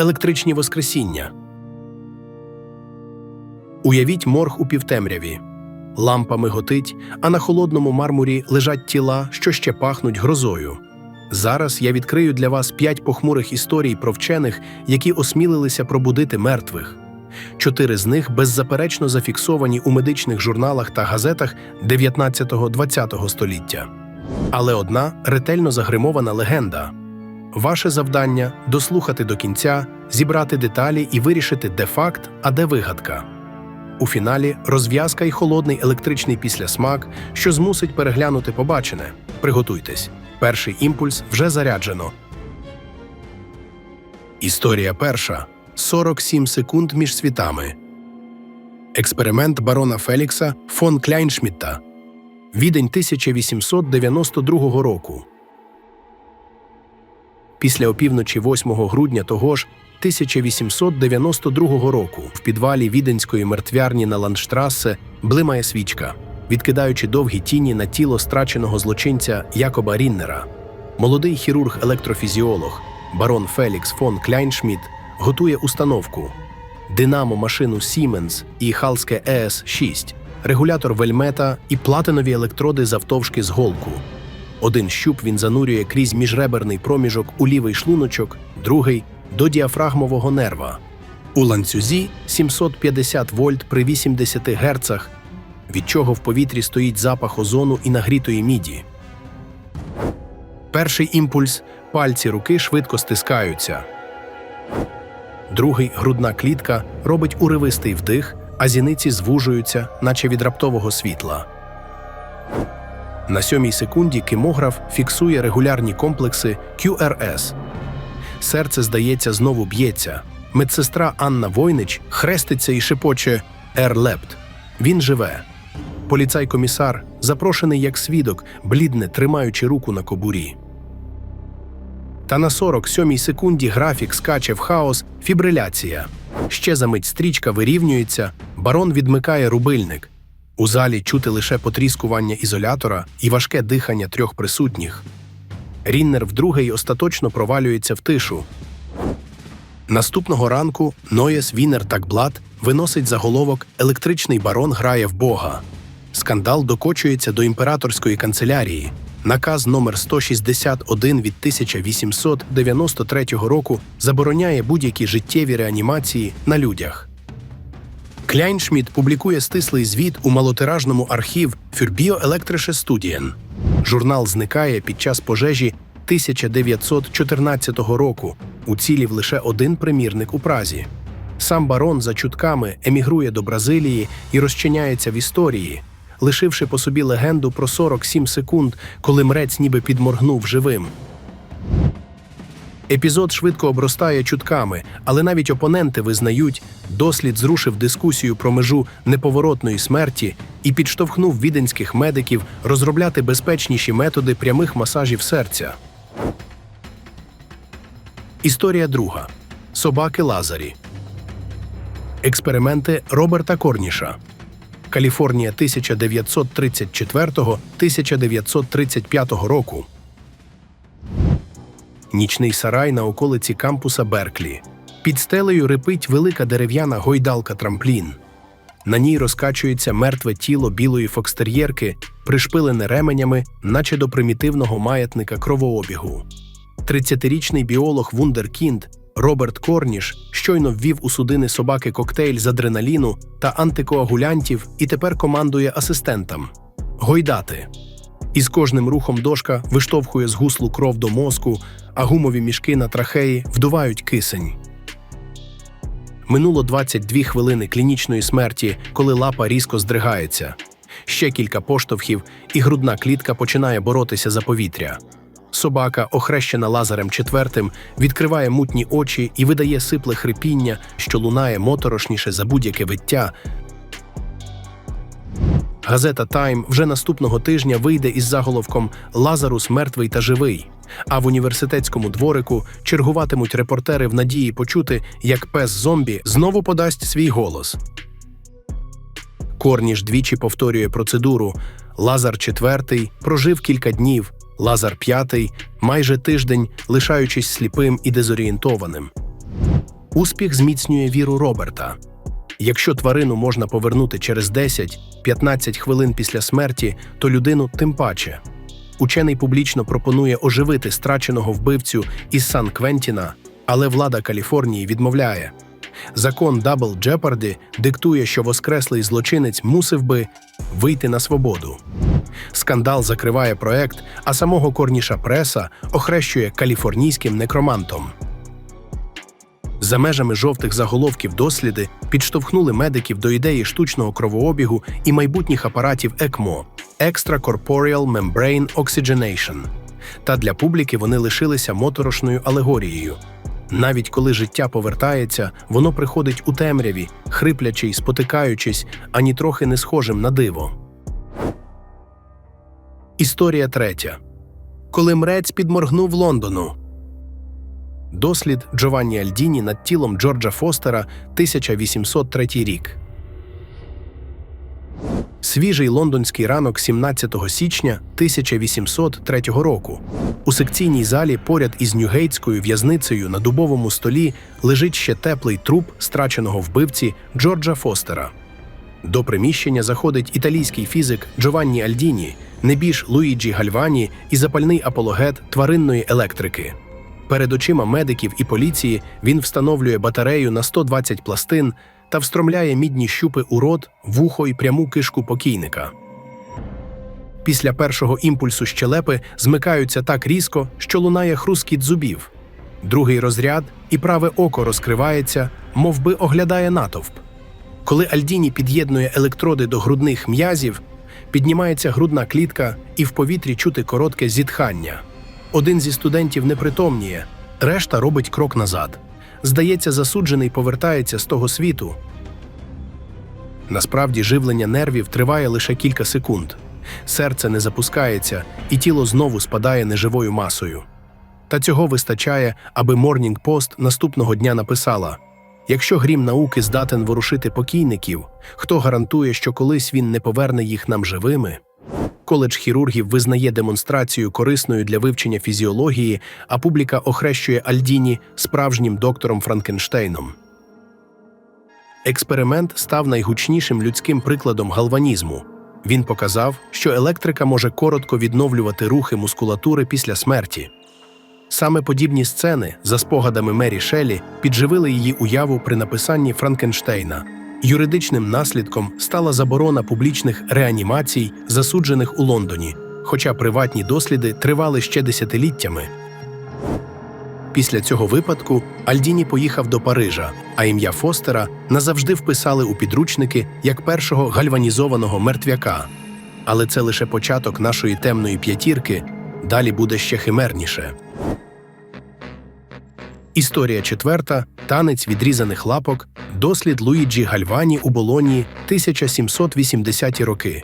електричні воскресіння. Уявіть морг у півтемряві. Лампа миготить, а на холодному мармурі лежать тіла, що ще пахнуть грозою. Зараз я відкрию для вас п'ять похмурих історій про вчених, які осмілилися пробудити мертвих. Чотири з них беззаперечно зафіксовані у медичних журналах та газетах 19-20 століття. Але одна ретельно загримована легенда. Ваше завдання дослухати до кінця, зібрати деталі і вирішити, де факт, а де вигадка. У фіналі розв'язка і холодний електричний післясмак, що змусить переглянути побачене. Приготуйтесь. Перший імпульс вже заряджено. Історія перша. 47 секунд між світами. Експеримент барона Фелікса фон Кляйншмітта. Відень 1892 року. Після опівночі 8 грудня того ж 1892 року в підвалі віденської мертвярні на Ландштрассе блимає свічка, відкидаючи довгі тіні на тіло страченого злочинця Якоба Ріннера. Молодий хірург-електрофізіолог барон Фелікс фон Кляйншмідт готує установку динамо машину Siemens і Халське ЕС-6, регулятор вельмета і платинові електроди завтовшки з голку. Один щуп він занурює крізь міжреберний проміжок у лівий шлуночок, другий до діафрагмового нерва. У ланцюзі 750 вольт при 80 герцах, від чого в повітрі стоїть запах озону і нагрітої міді. Перший імпульс пальці руки швидко стискаються. Другий грудна клітка робить уривистий вдих, а зіниці звужуються, наче від раптового світла. На сьомій секунді кимограф фіксує регулярні комплекси QRS. Серце, здається, знову б'ється. Медсестра Анна Войнич хреститься і шепоче «Ерлепт». Він живе. Поліцай-комісар, запрошений як свідок, блідне тримаючи руку на кобурі. Та на 47-й секунді графік скаче в хаос фібриляція. Ще за мить стрічка вирівнюється, барон відмикає рубильник. У залі чути лише потріскування ізолятора і важке дихання трьох присутніх. Ріннер вдруге й остаточно провалюється в тишу. Наступного ранку Ноєс Вінер Такблат виносить заголовок Електричний барон грає в Бога. Скандал докочується до імператорської канцелярії. Наказ номер 161 від 1893 року забороняє будь-які життєві реанімації на людях. Кляйншмідт публікує стислий звіт у малотиражному архів Bioelektrische Studien. Журнал зникає під час пожежі 1914 року. Уцілів лише один примірник у Празі. Сам барон за чутками емігрує до Бразилії і розчиняється в історії, лишивши по собі легенду про 47 секунд, коли мрець ніби підморгнув живим. Епізод швидко обростає чутками, але навіть опоненти визнають, дослід зрушив дискусію про межу неповоротної смерті і підштовхнув віденських медиків розробляти безпечніші методи прямих масажів серця. Історія друга. Собаки Лазарі. Експерименти Роберта Корніша. Каліфорнія 1934-1935 року. Нічний сарай на околиці кампуса Берклі. Під стелею рипить велика дерев'яна гойдалка трамплін. На ній розкачується мертве тіло білої фокстер'єрки, пришпилене ременями, наче до примітивного маятника кровообігу. 30-річний біолог Вундеркінд Роберт Корніш щойно ввів у судини собаки коктейль з адреналіну та антикоагулянтів і тепер командує асистентам гойдати. Із кожним рухом дошка виштовхує з гуслу кров до мозку, а гумові мішки на трахеї вдувають кисень. Минуло 22 хвилини клінічної смерті, коли лапа різко здригається. Ще кілька поштовхів, і грудна клітка починає боротися за повітря. Собака, охрещена лазарем четвертим, відкриває мутні очі і видає сипле хрипіння, що лунає моторошніше за будь-яке виття. Газета Тайм вже наступного тижня вийде із заголовком Лазарус мертвий та живий. А в університетському дворику чергуватимуть репортери в надії почути, як пес зомбі знову подасть свій голос. Корніш двічі повторює процедуру. Лазар четвертий прожив кілька днів, Лазар п'ятий майже тиждень, лишаючись сліпим і дезорієнтованим. Успіх зміцнює віру Роберта. Якщо тварину можна повернути через 10-15 хвилин після смерті, то людину тим паче. Учений публічно пропонує оживити страченого вбивцю із Сан Квентіна, але влада Каліфорнії відмовляє. Закон Дабл Джепарді диктує, що воскреслий злочинець мусив би вийти на свободу. Скандал закриває проект, а самого Корніша Преса охрещує каліфорнійським некромантом. За межами жовтих заголовків досліди підштовхнули медиків до ідеї штучного кровообігу і майбутніх апаратів ЕКМО Extracorporeal Membrane Oxygenation. Та для публіки вони лишилися моторошною алегорією. Навіть коли життя повертається, воно приходить у темряві, хриплячи й спотикаючись, ані трохи не схожим на диво. Історія третя. Коли мрець підморгнув Лондону. Дослід Джованні Альдіні над тілом Джорджа Фостера 1803 рік. Свіжий лондонський ранок 17 січня 1803 року. У секційній залі поряд із Ньюгейтською в'язницею на дубовому столі лежить ще теплий труп страченого вбивці Джорджа Фостера. До приміщення заходить італійський фізик Джованні Альдіні, небіж Луїджі Гальвані і запальний апологет тваринної електрики. Перед очима медиків і поліції він встановлює батарею на 120 пластин та встромляє мідні щупи у рот, вухо і пряму кишку покійника. Після першого імпульсу щелепи змикаються так різко, що лунає хрускіт зубів. Другий розряд і праве око розкривається, мов би оглядає натовп. Коли Альдіні під'єднує електроди до грудних м'язів, піднімається грудна клітка і в повітрі чути коротке зітхання. Один зі студентів непритомніє, решта робить крок назад. Здається, засуджений повертається з того світу. Насправді живлення нервів триває лише кілька секунд. Серце не запускається, і тіло знову спадає неживою масою. Та цього вистачає, аби Morning Post наступного дня написала: якщо грім науки здатен ворушити покійників, хто гарантує, що колись він не поверне їх нам живими? Коледж хірургів визнає демонстрацію корисною для вивчення фізіології, а публіка охрещує Альдіні справжнім доктором Франкенштейном. Експеримент став найгучнішим людським прикладом галванізму. Він показав, що електрика може коротко відновлювати рухи мускулатури після смерті. Саме подібні сцени, за спогадами Мері Шелі, підживили її уяву при написанні Франкенштейна. Юридичним наслідком стала заборона публічних реанімацій, засуджених у Лондоні, хоча приватні досліди тривали ще десятиліттями. Після цього випадку Альдіні поїхав до Парижа, а ім'я Фостера назавжди вписали у підручники як першого гальванізованого мертвяка. Але це лише початок нашої темної п'ятірки, далі буде ще химерніше. Історія четверта танець відрізаних лапок, дослід Луїджі Гальвані у Болонії 1780-ті роки.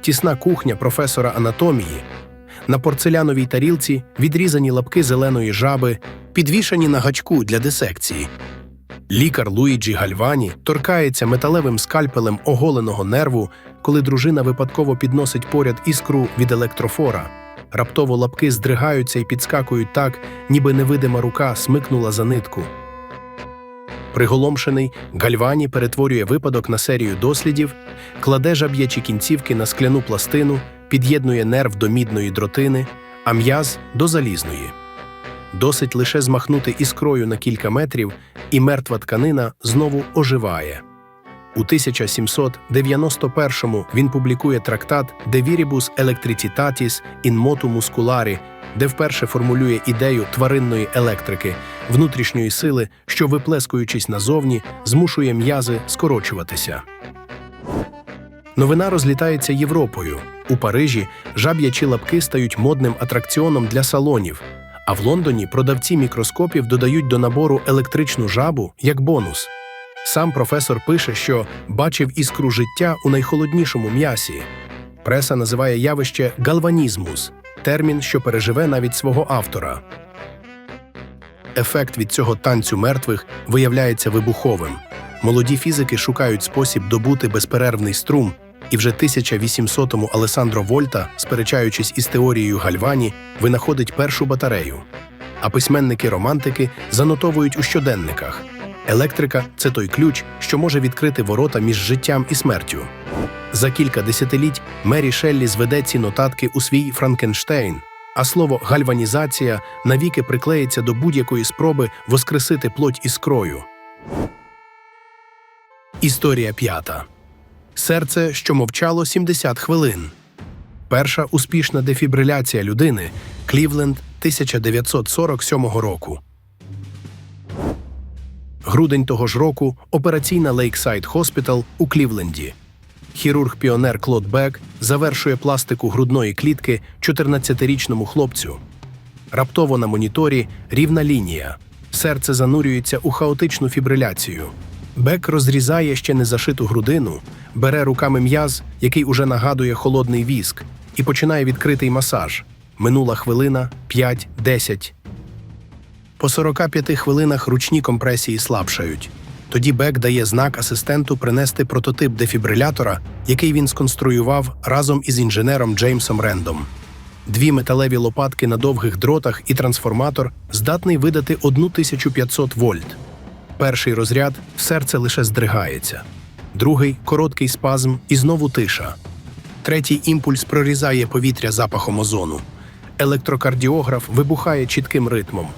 Тісна кухня професора анатомії. На порцеляновій тарілці відрізані лапки зеленої жаби, підвішані на гачку для дисекції. Лікар Луїджі Гальвані торкається металевим скальпелем оголеного нерву, коли дружина випадково підносить поряд іскру від електрофора. Раптово лапки здригаються і підскакують так, ніби невидима рука смикнула за нитку. Приголомшений, Гальвані перетворює випадок на серію дослідів, кладе жаб'ячі кінцівки на скляну пластину, під'єднує нерв до мідної дротини, а м'яз до залізної. Досить лише змахнути іскрою на кілька метрів, і мертва тканина знову оживає. У 1791-му він публікує трактат De Viribus Electricitatis in Motu Musculari, де вперше формулює ідею тваринної електрики, внутрішньої сили, що, виплескуючись назовні, змушує м'язи скорочуватися. Новина розлітається Європою. У Парижі жаб'ячі лапки стають модним атракціоном для салонів, а в Лондоні продавці мікроскопів додають до набору електричну жабу як бонус. Сам професор пише, що бачив іскру життя у найхолоднішому м'ясі. Преса називає явище галванізмус термін, що переживе навіть свого автора. Ефект від цього танцю мертвих виявляється вибуховим. Молоді фізики шукають спосіб добути безперервний струм, і вже 1800-му Алесандро Вольта, сперечаючись із теорією Гальвані, винаходить першу батарею. а письменники-романтики занотовують у щоденниках. Електрика це той ключ, що може відкрити ворота між життям і смертю. За кілька десятиліть Мері Шеллі зведе ці нотатки у свій Франкенштейн, а слово гальванізація навіки приклеїться до будь-якої спроби воскресити плоть іскрою. Історія п'ята. Серце, що мовчало 70 хвилин. Перша успішна дефібриляція людини Клівленд 1947 року. Грудень того ж року операційна Лейксайд Хоспітал у Клівленді. Хірург-піонер Клод Бек завершує пластику грудної клітки 14-річному хлопцю. Раптово на моніторі рівна лінія. Серце занурюється у хаотичну фібриляцію. Бек розрізає ще не зашиту грудину, бере руками м'яз, який уже нагадує холодний віск, і починає відкритий масаж. Минула хвилина 5-10. По 45 хвилинах ручні компресії слабшають. Тоді Бек дає знак асистенту принести прототип дефібрилятора, який він сконструював разом із інженером Джеймсом Рендом. Дві металеві лопатки на довгих дротах і трансформатор здатний видати 1500 вольт. Перший розряд серце лише здригається, другий короткий спазм і знову тиша. Третій імпульс прорізає повітря запахом озону. Електрокардіограф вибухає чітким ритмом.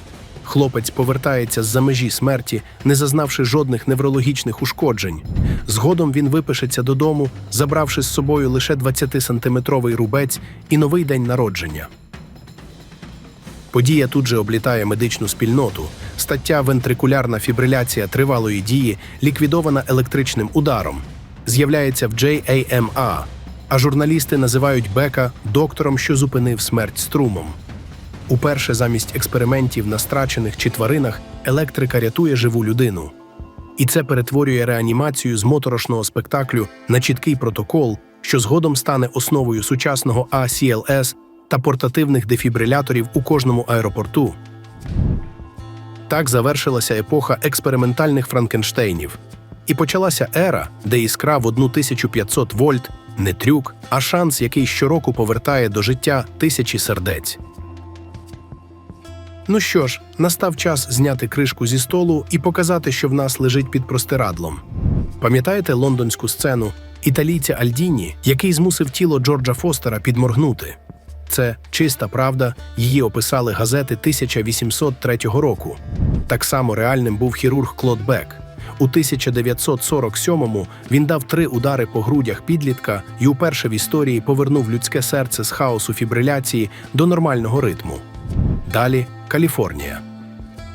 Хлопець повертається з-за межі смерті, не зазнавши жодних неврологічних ушкоджень. Згодом він випишеться додому, забравши з собою лише 20-сантиметровий рубець і новий день народження. Подія тут же облітає медичну спільноту. Стаття вентрикулярна фібриляція тривалої дії ліквідована електричним ударом. З'являється в JAMA, а журналісти називають Бека доктором, що зупинив смерть струмом. Уперше замість експериментів на страчених чи тваринах електрика рятує живу людину. І це перетворює реанімацію з моторошного спектаклю на чіткий протокол, що згодом стане основою сучасного ACLS та портативних дефібриляторів у кожному аеропорту. Так завершилася епоха експериментальних Франкенштейнів. І почалася ера, де іскра в 1500 вольт не трюк, а шанс, який щороку повертає до життя тисячі сердець. Ну що ж, настав час зняти кришку зі столу і показати, що в нас лежить під простирадлом. Пам'ятаєте лондонську сцену італійця Альдіні, який змусив тіло Джорджа Фостера підморгнути? Це чиста правда, її описали газети 1803 року. Так само реальним був хірург Клод Бек. У 1947-му він дав три удари по грудях підлітка і уперше в історії повернув людське серце з хаосу фібриляції до нормального ритму. Далі Каліфорнія.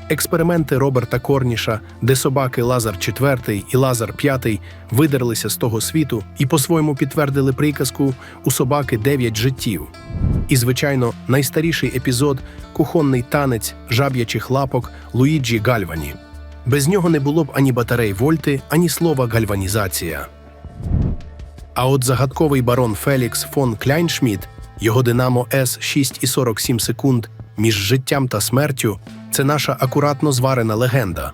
Експерименти Роберта Корніша, де собаки Лазар IV і Лазар V видерлися з того світу і по-своєму підтвердили приказку у собаки дев'ять життів. І, звичайно, найстаріший епізод кухонний танець жаб'ячих лапок Луїджі Гальвані. Без нього не було б ані батарей Вольти, ані слова гальванізація. А от загадковий барон Фелікс фон Кляйншмідт, його Динамо С 6,47 секунд між життям та смертю це наша акуратно зварена легенда.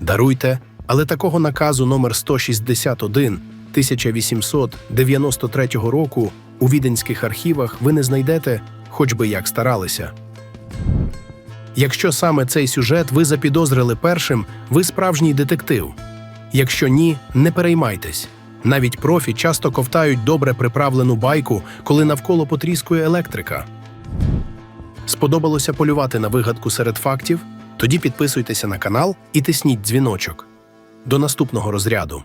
Даруйте, але такого наказу номер 161 1893 року у віденських архівах ви не знайдете, хоч би як старалися. Якщо саме цей сюжет ви запідозрили першим, ви справжній детектив. Якщо ні, не переймайтесь. Навіть профі часто ковтають добре приправлену байку, коли навколо потріскує електрика. Сподобалося полювати на вигадку серед фактів? Тоді підписуйтеся на канал і тисніть дзвіночок. До наступного розряду.